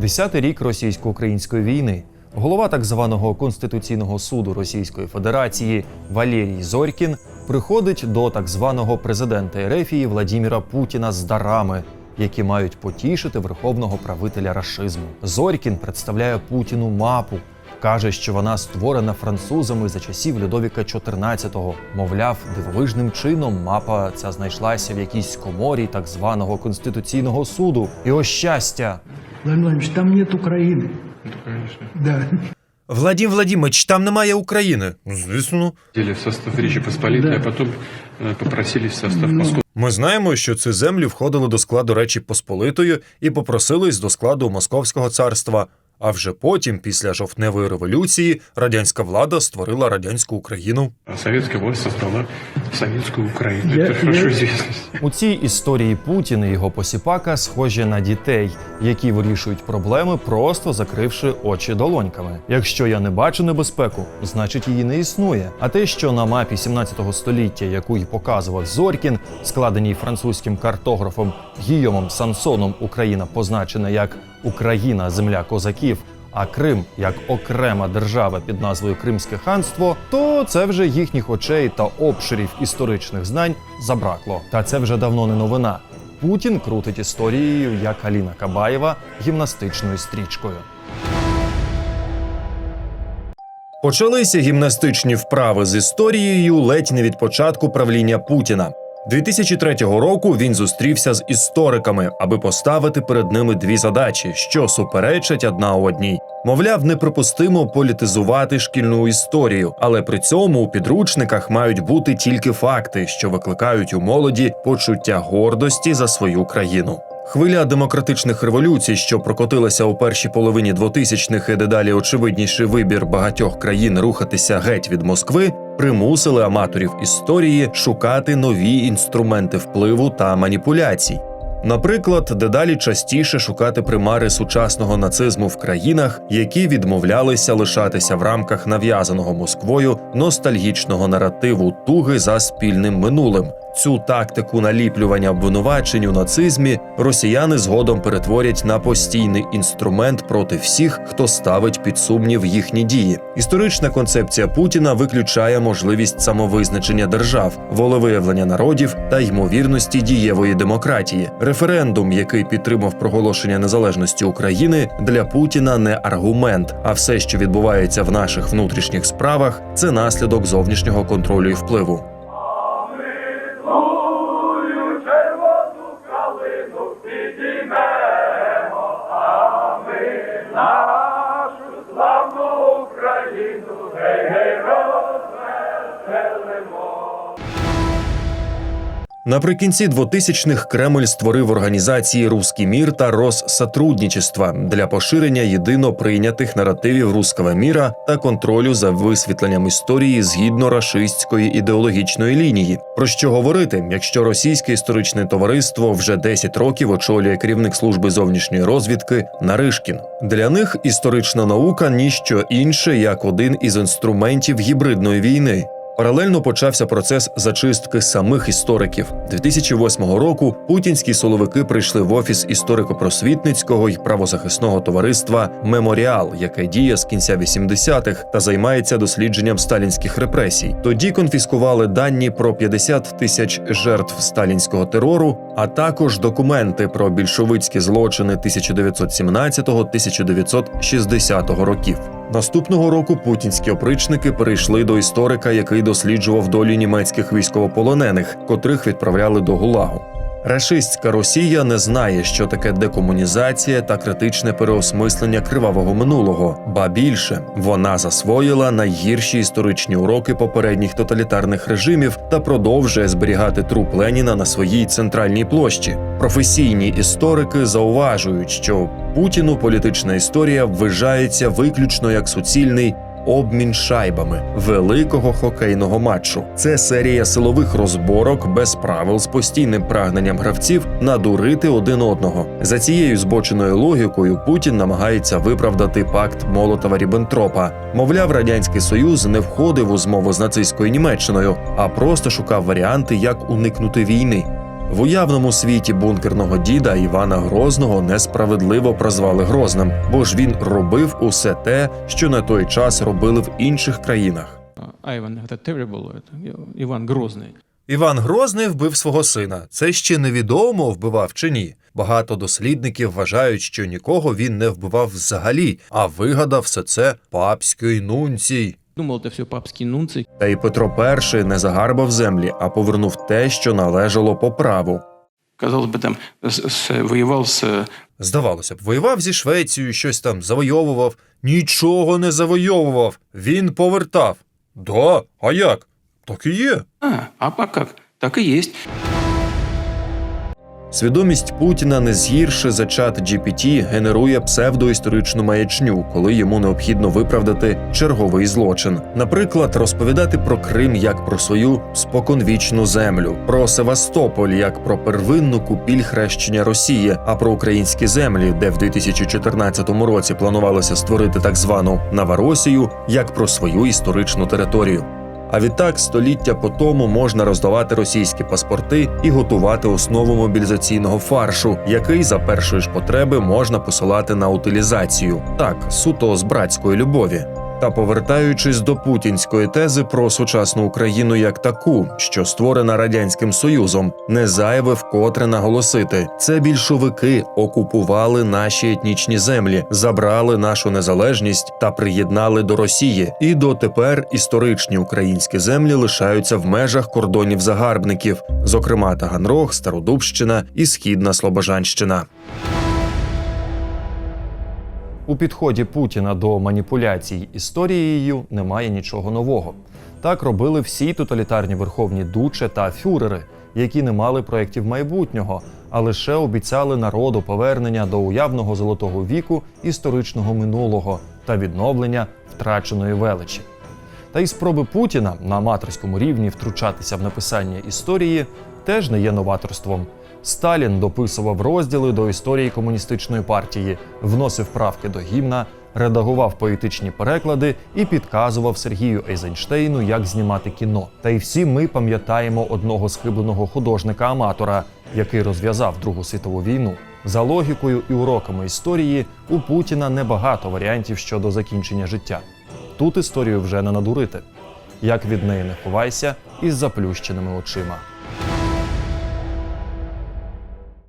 Десятий рік російсько-української війни. Голова так званого Конституційного суду Російської Федерації Валерій Зорькін приходить до так званого президента Ерефії Владіміра Путіна з дарами, які мають потішити верховного правителя рашизму. Зорькін представляє Путіну мапу. Каже, що вона створена французами за часів Людовіка XIV. Мовляв, дивовижним чином мапа ця знайшлася в якійсь коморі так званого конституційного суду. І ось щастя, Владимир Владимирович, там нет Украины. Ну, конечно. Да. Владім Владимирович, там немає України. Звісно. Входили в состав Речи Посполитой, Да. а потом э, попросились в состав Московской Ми знаємо, що ці землі входили до складу Речі Посполитої і попросились до складу Московського царства. А вже потім, після жовтневої революції, радянська влада створила радянську Україну. а советская власть создала советскую Украину. Я- Это я- У цій історії Путін і його посіпака схожі на дітей, які вирішують проблеми, просто закривши очі долоньками. Якщо я не бачу небезпеку, значить її не існує. А те, що на мапі 17 століття, яку й показував Зорькін, складеній французьким картографом Гійомом Сансоном, Україна позначена як Україна, земля козаків. А Крим як окрема держава під назвою Кримське ханство, то це вже їхніх очей та обширів історичних знань забракло. Та це вже давно не новина. Путін крутить історією, як Аліна Кабаєва гімнастичною стрічкою. Почалися гімнастичні вправи з історією ледь не від початку правління Путіна. 2003 року він зустрівся з істориками, аби поставити перед ними дві задачі, що суперечать одна одній. Мовляв, неприпустимо політизувати шкільну історію, але при цьому у підручниках мають бути тільки факти, що викликають у молоді почуття гордості за свою країну. Хвиля демократичних революцій, що прокотилася у першій половині 2000-х і дедалі очевидніший вибір багатьох країн рухатися геть від Москви, примусили аматорів історії шукати нові інструменти впливу та маніпуляцій. Наприклад, дедалі частіше шукати примари сучасного нацизму в країнах, які відмовлялися лишатися в рамках нав'язаного Москвою ностальгічного наративу туги за спільним минулим. Цю тактику наліплювання обвинувачень у нацизмі росіяни згодом перетворять на постійний інструмент проти всіх, хто ставить під сумнів їхні дії. Історична концепція Путіна виключає можливість самовизначення держав, волевиявлення народів та ймовірності дієвої демократії. Референдум, який підтримав проголошення незалежності України, для Путіна не аргумент, а все, що відбувається в наших внутрішніх справах, це наслідок зовнішнього контролю і впливу. Natal. Наприкінці 2000-х Кремль створив організації Руський мір та Россотрудничество для поширення єдино прийнятих наративів руского міра та контролю за висвітленням історії згідно рашистської ідеологічної лінії. Про що говорити, якщо російське історичне товариство вже 10 років очолює керівник служби зовнішньої розвідки Наришкін. Для них історична наука ніщо інше як один із інструментів гібридної війни. Паралельно почався процес зачистки самих істориків. 2008 року путінські соловики прийшли в офіс історико-просвітницького й правозахисного товариства Меморіал, яке діє з кінця 80-х та займається дослідженням сталінських репресій. Тоді конфіскували дані про 50 тисяч жертв сталінського терору, а також документи про більшовицькі злочини 1917-1960 років. Наступного року путінські опричники перейшли до історика, який досліджував долю німецьких військовополонених, котрих відправляли до Гулагу. Рашистська Росія не знає, що таке декомунізація та критичне переосмислення кривавого минулого, ба більше вона засвоїла найгірші історичні уроки попередніх тоталітарних режимів та продовжує зберігати труп Леніна на своїй центральній площі. Професійні історики зауважують, що Путіну політична історія вважається виключно як суцільний обмін шайбами великого хокейного матчу. Це серія силових розборок без правил з постійним прагненням гравців надурити один одного. За цією збоченою логікою Путін намагається виправдати пакт Молотова Ріббентропа. Мовляв, радянський союз не входив у змову з нацистською Німеччиною, а просто шукав варіанти, як уникнути війни. В уявному світі бункерного діда Івана Грозного несправедливо прозвали Грозним, бо ж він робив усе те, що на той час робили в інших країнах. Айван это terrible, это Иван Грозный. Іван Грозний вбив свого сина. Це ще невідомо, вбивав чи ні. Багато дослідників вважають, що нікого він не вбивав взагалі, а вигадав все це папський нунцій. Думал, это все папский нунций. Та й Петро І не загарбав землі, а повернув те, що належало по праву. Казалось бы, там с- с- воевал с Здавалося б, воював зі Швецією, щось там завойовував. Нічого не завойовував. Він повертав. Да, а як? Так і є. А, а как? Так и есть. Свідомість Путіна не згірше за чат GPT генерує псевдоісторичну маячню, коли йому необхідно виправдати черговий злочин. Наприклад, розповідати про Крим як про свою споконвічну землю, про Севастополь як про первинну купіль хрещення Росії, а про українські землі, де в 2014 році планувалося створити так звану Новоросію, як про свою історичну територію. А відтак століття по тому можна роздавати російські паспорти і готувати основу мобілізаційного фаршу, який за першої ж потреби можна посилати на утилізацію, так суто з братської любові. Та повертаючись до путінської тези про сучасну Україну як таку, що створена радянським союзом, не зайве вкотре наголосити: це більшовики окупували наші етнічні землі, забрали нашу незалежність та приєднали до Росії. І дотепер історичні українські землі лишаються в межах кордонів загарбників, зокрема Таганрог, Стародубщина і Східна Слобожанщина. У підході Путіна до маніпуляцій історією немає нічого нового. Так робили всі тоталітарні верховні дуче та фюрери, які не мали проєктів майбутнього, а лише обіцяли народу повернення до уявного золотого віку історичного минулого та відновлення втраченої величі. Та й спроби Путіна на аматорському рівні втручатися в написання історії теж не є новаторством. Сталін дописував розділи до історії комуністичної партії, вносив правки до гімна, редагував поетичні переклади і підказував Сергію Ейзенштейну, як знімати кіно. Та й всі ми пам'ятаємо одного схибленого художника-аматора, який розв'язав Другу світову війну. За логікою і уроками історії у Путіна небагато варіантів щодо закінчення життя. Тут історію вже не надурити. Як від неї не ховайся із заплющеними очима.